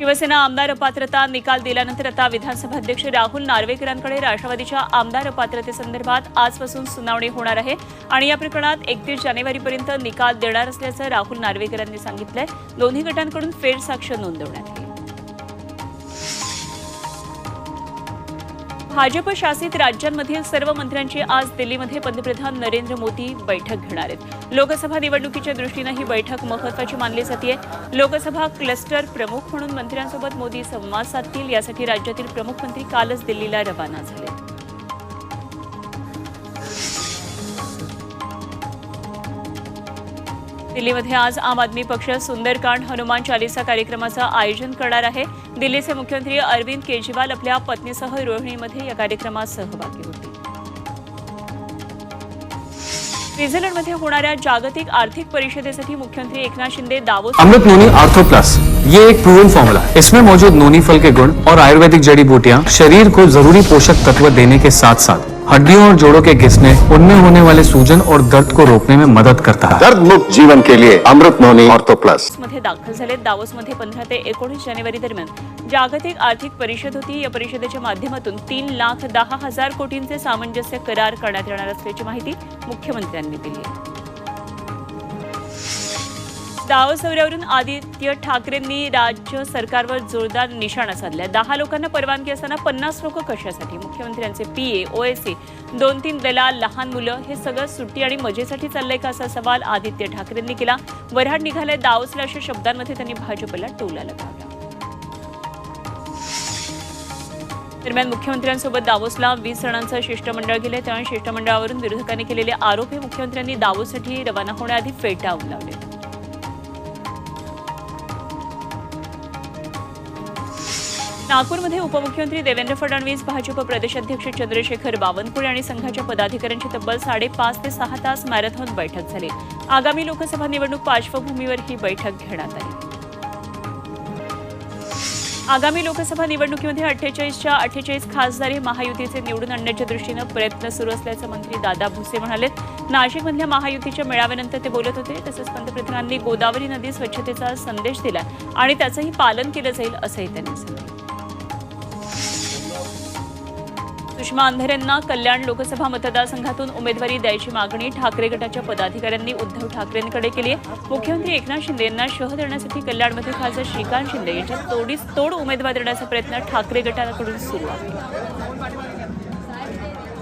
शिवसेना आमदार अपात्रता निकाल दिल्यानंतर आता विधानसभा अध्यक्ष राहुल नार्वेकरांकडे राष्ट्रवादीच्या आमदार अपात्रतेसंदर्भात आजपासून सुनावणी होणार आहे. आणि या प्रकरणात एकतीस जानेवारीपर्यंत निकाल देणार असल्याचं राहुल नार्वेकरांनी सांगितलंय. दोन्ही गटांकडून फेरसाक्ष नोंदवण्यात येईल. भाजप शासित राज्यांमधील सर्व मंत्र्यांची आज दिल्लीमध्ये पंतप्रधान नरेंद्र मोदी बैठक घेणार आहेत. लोकसभा निवडणुकीच्या दृष्टीनं ही बैठक महत्वाची मानली जाते लोकसभा क्लस्टर प्रमुख म्हणून मंत्र्यांसोबत मोदी संवाद साधतील यासाठी राज्यातील प्रमुख मंत्री कालच दिल्लीला रवाना झाले दिल्लीमध्ये आज आम आदमी पक्ष सुंदरकांड हनुमान चालिसा कार्यक्रमाचं आयोजन करणार आहे. दिल्लीचे मुख्यमंत्री अरविंद केजरीवाल आपल्या पत्नीसह रोहिणीमध्ये या कार्यक्रमात सहभागी होते स्वित्झर्लंडमध्ये होणाऱ्या जागतिक आर्थिक परिषदेसाठी मुख्यमंत्री Eknath Shinde Davos Amrut noni ortho plus ये एक प्रूवन फॉर्मूला है इसमें मौजूद नोनी फल के गुण और आयुर्वेदिक जड़ी बूटियां शरीर को जरूरी पोषक तत्व देने के साथ साथ हड्डियों और जोड़ों के घिसने उनमें होने वाले सूजन और दर्द को रोकने में मदद करता है। दर्द मुक्त जीवन के लिए अमृत नोनी ऑर्थो प्लस। मध्ये दाखल झालेत दावोसमध्ये पंधरा ते एकोणीस जानेवारी दरम्यान. जागतिक आर्थिक परिषद होती. या परिषदेच्या माध्यमातून तीन लाख दहा हजार कोटींचे सामंजस्य करार करण्यात येणार असल्याची माहिती मुख्यमंत्र्यांनी दिली आहे आदित्य ठाकरेंनी राज्य सरकारवर जोरदार निशाणा साधला दहा लोकांना परवानगी असताना पन्नास लोक कशासाठी? मुख्यमंत्र्यांचे पीए ओएसी दोन तीन दलाल लहान मुलं हे सगळं सुट्टी आणि मजेसाठी चाललंय का असा सवाल आदित्य ठाकरेंनी केला. वऱ्हाड निघाले दावोसला अशा शब्दांमध्ये त्यांनी भाजपला टोला लगावला. दरम्यान मुख्यमंत्र्यांसोबत दावोसला वीस जणांचं शिष्टमंडळ गेले. त्यामुळे शिष्टमंडळावरून विरोधकांनी केलेले आरोप हे मुख्यमंत्र्यांनी दावोससाठी रवाना होण्याआधी फेटाळून लावले. नागपूरमध्ये उपमुख्यमंत्री देवेंद्र फडणवीस भाजप प्रदेशाध्यक्ष चंद्रशेखर बावनकुळे आणि संघाच्या पदाधिकाऱ्यांची तब्बल साडेपाच ते सहा तास मॅरेथॉन बैठक झाली. आगामी लोकसभा निवडणूक पार्श्वभूमीवर ही बैठक घेण्यात आली. आगामी लोकसभा निवडणुकीमध्ये अठ्ठेचाळीसच्या अठ्ठेचाळीस खासदार हे महायुतीचे निवडून आणण्याच्या दृष्टीनं प्रयत्न सुरू असल्याचं मंत्री दादा भुसे म्हणाले नाशिकमधल्या महायुतीच्या मेळाव्यानंतर ते बोलत होते तसंच पंतप्रधानांनी गोदावरी नदी स्वच्छतेचा संदेश दिला आणि त्याचंही पालन केलं जाईल असंही त्यांनी सांगितलं. सुषमा अंधारे कल्याण लोकसभा मतदारसंघातून उमेदवारी द्यायची मागणी ठाकरे गटाच्या पदाधिकाऱ्यांनी उद्धव ठाकरेंकडे केली आहे. मुख्यमंत्री एकनाथ शिंदे यांना शह देण्यासाठी कल्याणमध्ये खासदार श्रीकांत शिंदे यांच्या तोडीस तोड उमेदवार देण्याचा प्रयत्न ठाकरे गटाकडून सुरू आहे.